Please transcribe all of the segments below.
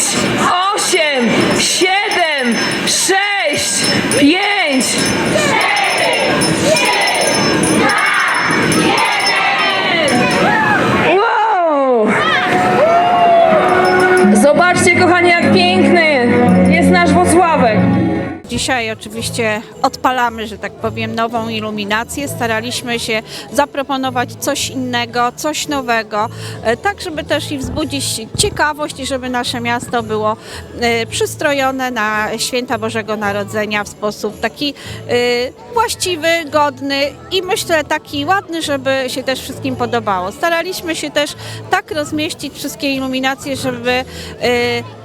dziewięć, osiem, siedem, sześć, pięć, Dzisiaj oczywiście odpalamy, że tak powiem, nową iluminację. Staraliśmy się zaproponować coś innego, coś nowego, e, tak żeby też i wzbudzić ciekawość i żeby nasze miasto było e, przystrojone na święta Bożego Narodzenia w sposób taki e, właściwy, godny i myślę taki ładny, żeby się też wszystkim podobało. Staraliśmy się też tak rozmieścić wszystkie iluminacje, żeby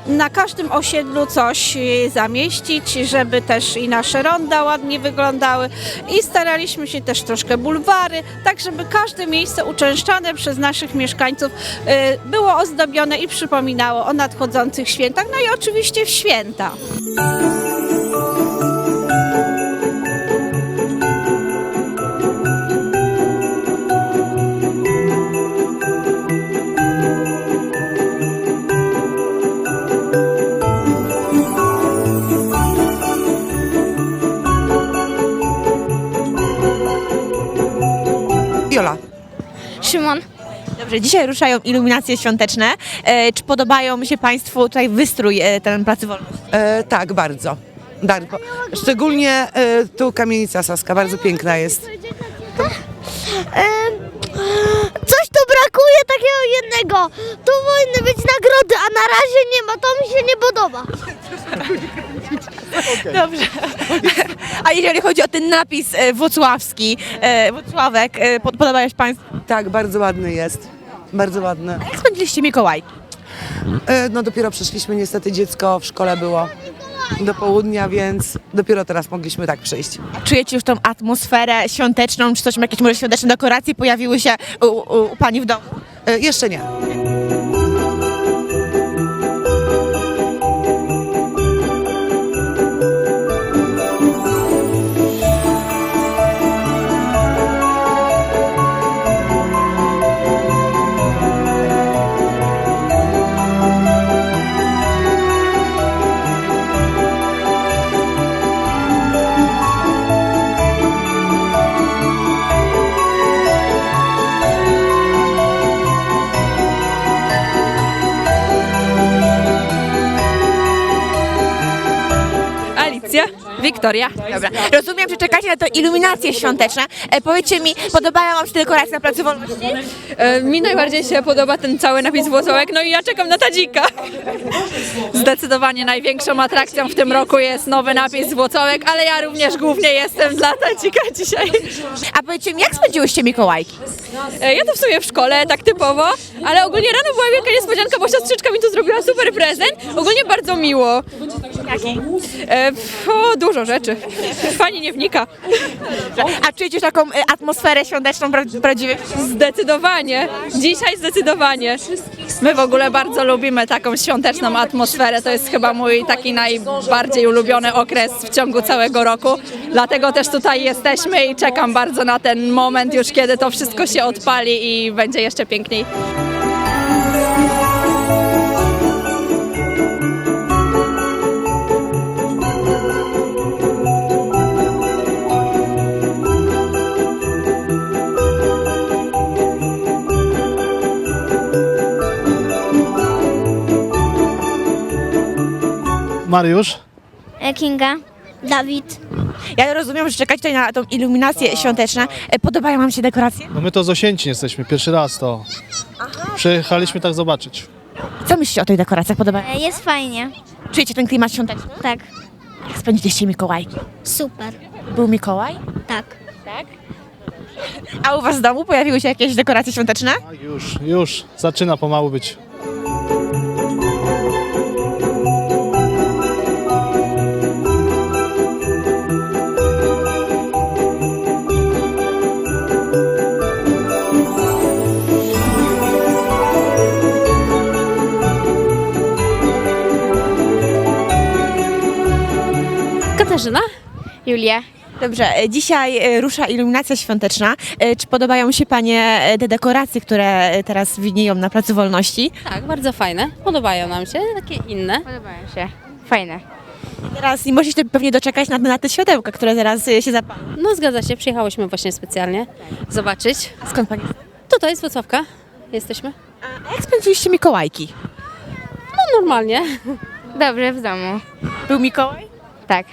na każdym osiedlu coś zamieścić, żeby też i nasze ronda ładnie wyglądały i staraliśmy się też troszkę bulwary, tak żeby każde miejsce uczęszczane przez naszych mieszkańców e, było ozdobione i przypominało o nadchodzących świętach, no i oczywiście w święta. Szymon. Dobrze, dzisiaj ruszają iluminacje świąteczne. E, czy podobają się Państwu tutaj wystrój e, ten Placy Wolności? E, tak, bardzo. bardzo. Szczególnie e, tu kamienica Saska, bardzo piękna jest. Coś tu brakuje takiego jednego. Tu powinny być nagrody, a na razie nie ma. To mi się nie podoba. Dobrze. A jeżeli chodzi o ten napis e, włocławski, e, Włocławek, e, pod- się Państwu? Tak, bardzo ładny jest. Bardzo ładny. Jak spędziliście Mikołaj? E, no dopiero przyszliśmy, niestety dziecko w szkole było do południa, więc dopiero teraz mogliśmy tak przyjść. Czujecie już tą atmosferę świąteczną? Czy coś, jakieś może świąteczne dekoracje pojawiły się u, u, u Pani w domu? E, jeszcze nie. Wiktoria. Dobra. Rozumiem, że czekacie na to iluminacje świąteczne. E, powiedzcie mi, podobają Wam się te dekoracje na Placu Wolności? E, Mi najbardziej się podoba ten cały napis Włocławek, no i ja czekam na Tadzika. Zdecydowanie największą atrakcją w tym roku jest nowy napis Włocławek, ale ja również głównie jestem dla Tadzika dzisiaj. A powiedzcie mi, jak spędziłyście Mikołajki? E, Ja to w sumie w szkole, tak typowo, ale ogólnie rano była wielka niespodzianka, bo siostrzyczka mi tu zrobiła super prezent. Ogólnie bardzo miło. Jaki? E, pf, O, dużo rzeczy. Pani nie wnika. A czujecie taką e, atmosferę świąteczną pra- prawdziwie? Zdecydowanie. Dzisiaj zdecydowanie. My w ogóle bardzo lubimy taką świąteczną atmosferę. To jest chyba mój taki najbardziej ulubiony okres w ciągu całego roku. Dlatego też tutaj jesteśmy i czekam bardzo na ten moment już, kiedy to wszystko się odpali i będzie jeszcze piękniej. Mariusz, E, Kinga. Dawid. Ja rozumiem, że czekacie tutaj na tą iluminację świąteczną. E, Podobają Wam się dekoracje? no my to z Osięcin jesteśmy, pierwszy raz to. Przyjechaliśmy tak zobaczyć. Co myślicie o tych dekoracjach? Podobają? E, Jest fajnie. Czujecie ten klimat świąteczny? Tak. Jak spędziliście Mikołajki? Super. Był Mikołaj? Tak. A u Was w domu pojawiły się jakieś dekoracje świąteczne? A już, już, zaczyna pomału być. Julia. Dobrze, e, dzisiaj e, rusza iluminacja świąteczna. E, Czy podobają się Panie te dekoracje, które teraz widnieją na Placu Wolności? Tak, bardzo fajne. Podobają nam się, takie inne. Podobają się. Fajne. Teraz nie możecie się pewnie doczekać na, na te światełka, które zaraz się zapalą. No zgadza się, przyjechałyśmy właśnie specjalnie zobaczyć. Skąd Pani? Tutaj z Wrocławka jesteśmy. A jak spędziliście Mikołajki? No normalnie. Dobrze, w domu. Był Mikołaj? Tak.